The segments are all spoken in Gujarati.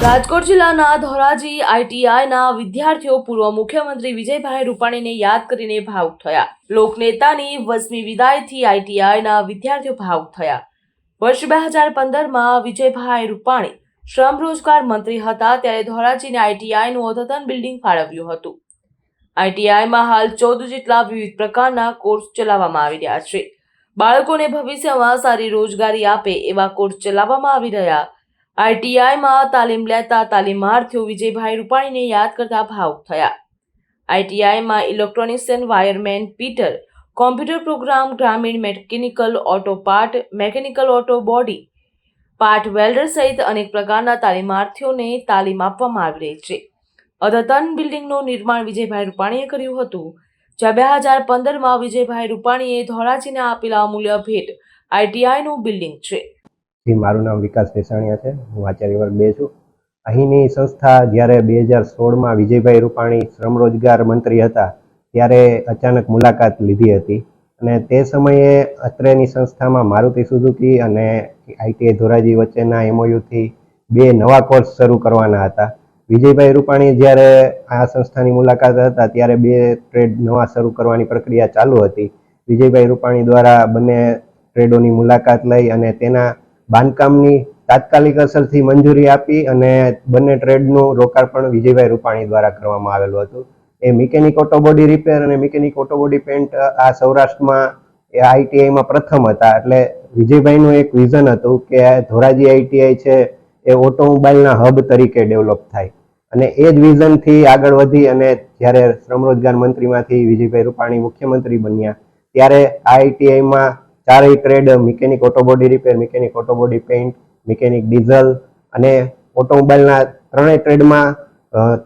રાજકોટ જિલ્લાના ધોરાજી આઈટીઆઈના વિદ્યાર્થીઓ પૂર્વ મુખ્યમંત્રી વિજયભાઈ રૂપાણીને યાદ કરીને ભાવુક થયા. લોકનેતાની વસમી વિદાયથી આઈટીઆઈના વિદ્યાર્થીઓ ભાવુક થયા. વર્ષ બે હજાર પંદરમાં વિજયભાઈ રૂપાણી શ્રમ રોજગાર મંત્રી હતા ત્યારે ધોરાજીને આઈટીઆઈનું અદ્યતન બિલ્ડિંગ ફાળવ્યું હતું. આઈટીઆઈમાં હાલ ચૌદ જેટલા વિવિધ પ્રકારના કોર્સ ચલાવવામાં આવી રહ્યા છે. બાળકોને ભવિષ્યમાં સારી રોજગારી આપે એવા કોર્સ ચલાવવામાં આવી રહ્યા આઈટીઆઈમાં તાલીમ લેતા તાલીમાર્થીઓ વિજયભાઈ રૂપાણીને યાદ કરતા ભાવુક થયા. આઈટીઆઈમાં electronics and wireman fitter, computer program, ગ્રામીણ mechanical, auto part, mechanical auto body, part welder સહિત અનેક પ્રકારના તાલીમાર્થીઓને તાલીમ આપવામાં આવી રહી છે. અદ્યતન બિલ્ડિંગનું નિર્માણ વિજયભાઈ રૂપાણીએ કર્યું હતું, જ્યાં બે હજાર પંદરમાં વિજયભાઈ રૂપાણીએ ધોરાજીને આપેલા અમૂલ્ય ભેટ આઈટીઆઈનું બિલ્ડિંગ છે. જી, મારું નામ વિકાસ દેસાણીયા છે. હું આચાર્ય વર્ગ બે છું. અહીંની સંસ્થા જ્યારે બે હજાર સોળમાં વિજયભાઈ રૂપાણી શ્રમ રોજગાર મંત્રી હતા, ત્યારે અચાનક મુલાકાત લીધી હતી. અને તે સમયે અત્રેની સંસ્થામાં મારુતિ સુઝુકી અને આઈટીઆઈ ધોરાજી વચ્ચેના એમઓયુથી બે નવા કોર્સ શરૂ કરવાના હતા. વિજયભાઈ રૂપાણી જ્યારે આ સંસ્થાની મુલાકાત હતા, ત્યારે બે ટ્રેડ નવા શરૂ કરવાની પ્રક્રિયા ચાલુ હતી. વિજયભાઈ રૂપાણી દ્વારા બંને ટ્રેડોની મુલાકાત લઈ અને તેના બાંધકામની તાત્કાલિક અસરથી મંજૂરી આપી અને બંને ટ્રેડનું રોકાણ વિજયભાઈ રૂપાણી દ્વારા કરવામાં આવેલું હતું. એ મિકેનિક ઓટો બોડી રિપેર અને મિકેનિક ઓટો પેન્ટ આ સૌરાષ્ટ્રમાં એ આઈટીઆઈમાં પ્રથમ હતા. એટલે વિજયભાઈનું એક વિઝન હતું કે ધોરાજી આઈટીઆઈ છે, એ ઓટોમોબાઈલના હબ તરીકે ડેવલપ થાય. અને એ જ વિઝનથી આગળ વધી અને જ્યારે શ્રમ રોજગાર મંત્રીમાંથી વિજયભાઈ રૂપાણી મુખ્યમંત્રી બન્યા, ત્યારે આઈટીઆઈમાં ચારેય trade mechanic auto body repair mechanic auto body paint mechanic diesel અને ઓટોમોબાઈલના ત્રણેય ટ્રેડમાં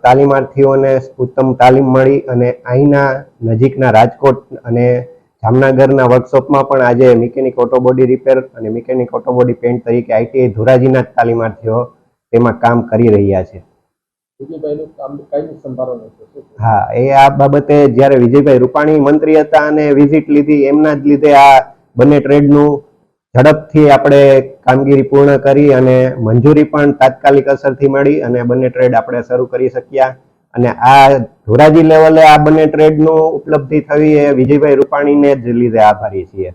તાલીમાર્થીઓને ઉત્તમ તાલીમ મળી અને અહીંના નજીકના રાજકોટ અને જામનગરના વર્કશોપમાં પણ આજે મિકેનિક ઓટોબોડી રિપેર અને મિકેનિક ઓટોબોડી પેઇન્ટ તરીકે આઈટીઆઈ ધોરાજીના જ તાલીમાર્થીઓ તેમાં કામ કરી રહ્યા છે? હા એ આ બાબતે જ્યારે વિજયભાઈ રૂપાણી મંત્રી હતા અને વિઝિટ લીધી એમના જ લીધે આ બંને ટ્રેડનું ઝડપથી આપણે કામગીરી પૂર્ણ કરી અને મંજૂરી પણ તાત્કાલિક અસરથી મળી અને બંને ટ્રેડ આપણે શરૂ કરી શક્યા. અને આ ધોરાજી લેવલે આ બંને ટ્રેડનું ઉપલબ્ધિ થવી એ વિજયભાઈ રૂપાણીને જ લીધે આભારી છીએ.